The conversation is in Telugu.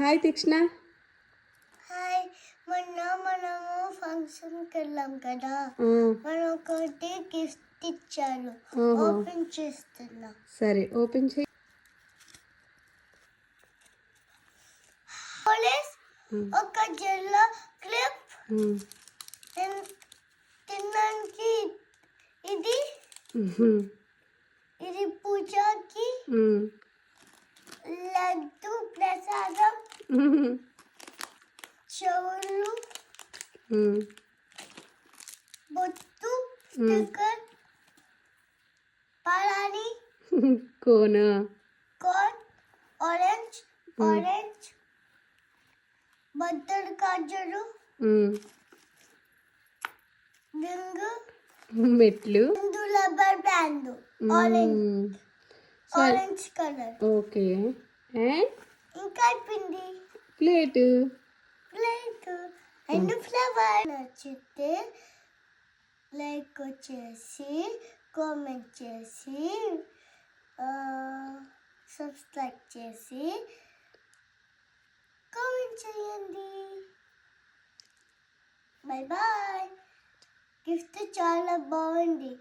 హాయ్ తీక్షణ హాయ్ మొన్న మనము ఫంక్షన్కి వెళ్ళాం కదా ఆ, మనం ఒకటి గిఫ్ట్ ఇచ్చారు ఓహో. ఓపెన్ చేస్తున్నా సరే ఓపెన్ చేయి పోలీస్ ఉమ్, ఒక జిల్లా క్లిప్ ఉమ్, తినడానికి ఇది ఉమ్, ఇది పూజకి చెవులు బొట్టు స్టిక్కర్ పలాని కోన. కార్న్ ఆరెంజ్ ఆరెంజ్ బద్దరు కాజరు ఉమ్, రింగు మెట్లు. Rubber band orange orange colour. Okay. ఇంకా అయిపోయింది ప్లేట్. ప్లేట్. అండ్ ఫ్లవర్ నచ్చితే లైక్ వచ్చేసి కామెంట్ చేసి సబ్స్క్రైబ్ చేసి కామెంట్ చేయండి. Bye bye. గిఫ్ట్ చాలా బాగుంది.